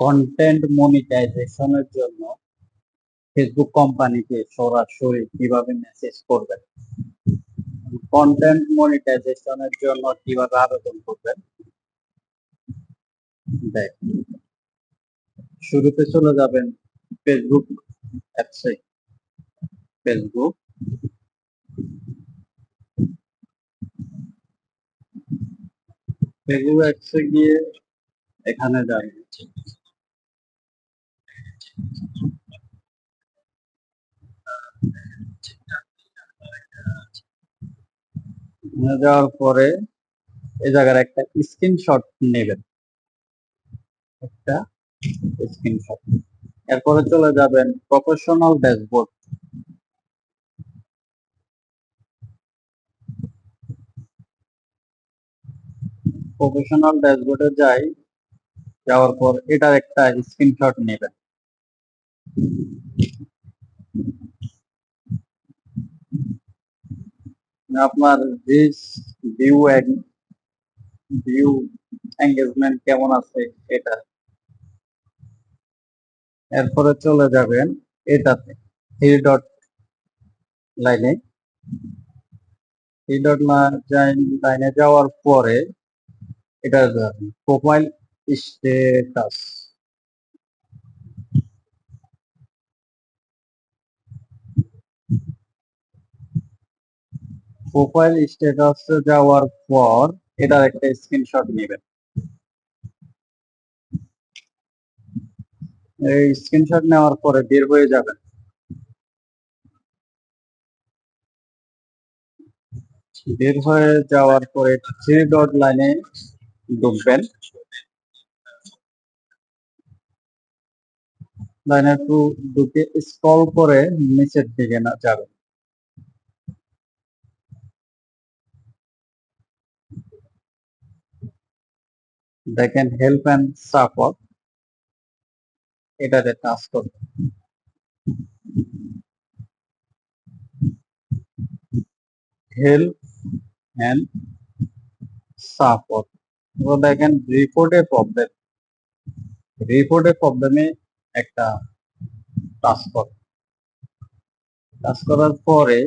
Content মনিটাইজেশনের জন্য Facebook কোম্পানিকে সরাসরি কীভাবে মেসেজ করবেন? কন্টেন্ট মনিটাইজেশনের জন্য কীভাবে আবেদন করবেন? দেখ, শুরুতে চলে যাবেন ফেসবুক অ্যাপসে ফেসবুক ফেসবুক অ্যাপসে গিয়ে এখানে যাবেন। যাওয়ার পরে এই জায়গার একটা স্ক্রিনশট নেবেন। একটা স্ক্রিনশট এরপরে চলে যাবেন প্রফেশনাল ড্যাশবোর্ড প্রফেশনাল ড্যাশবোর্ডে যাই, যাওয়ার পর এটার একটা স্ক্রিনশট নেবেন। আপনার রিচ ভিউ ভিউ এঙ্গেজমেন্ট কেমন আছে এটা? এরপরে চলে যাবেন এটাতে থ্রি ডট লাইনে থ্রি ডট লাইনে যাওয়ার পরে এটা প্রোফাইল স্টেটাস প্রোফাইল স্ট্যাটাসে যাওয়ার পর এটার একটা স্ক্রিনশট নেবেন। এই স্ক্রিনশট নেওয়ার পরে বের হয়ে যাবেন। বের হয়ে যাওয়ার পরে থ্রি ডট লাইনে ঢুকবেন। লাইনে টু ঢুকে স্ক্রল করে নিচের দিকে না যাবেন। দেখেন হেল্প অ্যান্ড সাপোর্ট এটাতে টাচ করবেন হেল্প অ্যান্ড সাপোর্ট দেখেন রিপোর্টে প্রবলেম রিপোর্টে প্রবলেমে একটা টাচ করবেন টাচ করার পরে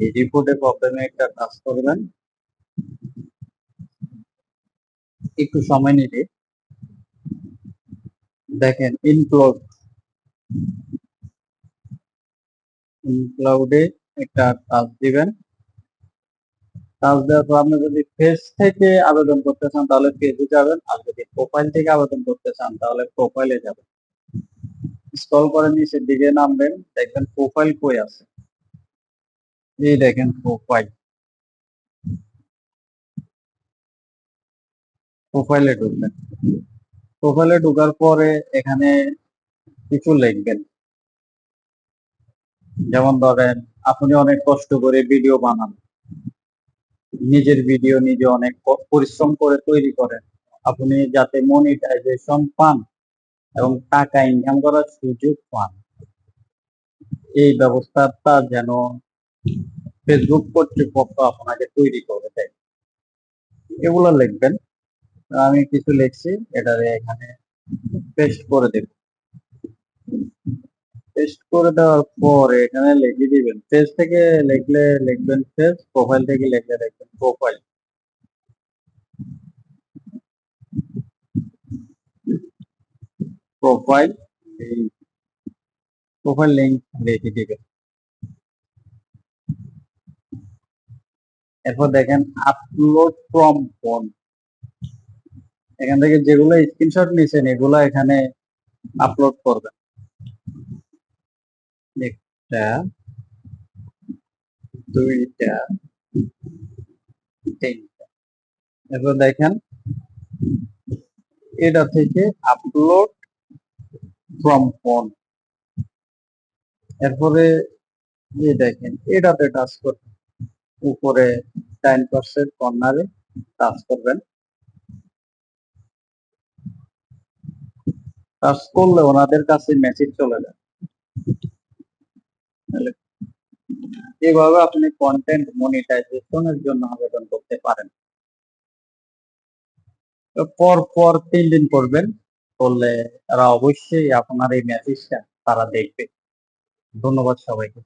এই রিপোর্টে প্রবলেমে একটা টাচ করবেন। একটু সময় নিবে। দেখেন ইনক্লাউড ইনক্লাউডে একটা টাচ দিবেন। টাচ দেওয়ার পর আপনি যদি ফেস থেকে আবেদন করতে চান, তাহলে ফেসে যাবেন। আর যদি প্রোফাইল থেকে আবেদন করতে চান, তাহলে প্রোফাইলে যাবেন। স্ক্রল করে নিচের দিকে নামবেন। দেখবেন প্রোফাইল কই আছে। এই দেখেন প্রোফাইল প্রোফাইলে ঢুকবেন। প্রোফাইলে ঢোকার পরে এখানে কিছু লিখবেন। যেমন ধরেন, আপনি অনেক কষ্ট করে ভিডিও বানান। নিজের ভিডিও নিজে অনেক পরিশ্রম করে তৈরি করেন। আপনি যাতে মনিটাইজেশন পান এবং টাকা ইনকাম করার সুযোগ পান। এই ব্যবস্থাটা যেন ফেসবুক কর্তৃপক্ষ আপনাকে তৈরি করে দেয়। এগুলো লিখবেন। আমি কিছু লিখছি, এটারে এখানে পেস্ট করে দেব। পেস্ট করে দেওয়ার পর এখানে লিখে দিবেন। পেজ থেকে লিখলে লিখবেন পেজ প্রোফাইল থেকে লিখলে লিখবেন প্রোফাইল প্রোফাইল প্রোফাইল লিংক লিখে দিবেন। এরপর দেখেন আপলোড ফ্রম ফোন এখান থেকে যেগুলো স্ক্রিনশট নিছেন, এগুলো এখানে আপলোড করবেন। একটা, দুইটা, তিনটা। এরপর দেখেন, এটা থেকে আপলোড ফ্রম ফোন এরপরে এই দেখেন, এটাতে টাচ করবেন। উপরে টাইম পার্সেন্ট কর্নারে টাচ করবেন। টাচ করলে ওনাদের কাছে মেসেজ চলে যায়। এভাবে আপনি কন্টেন্ট মনিটাইজেশনের জন্য আবেদন করতে পারেন। পর পর তিন দিন করবেন, করলে তারা অবশ্যই আপনার এই মেসেজটা তারা দেখবে। ধন্যবাদ সবাইকে।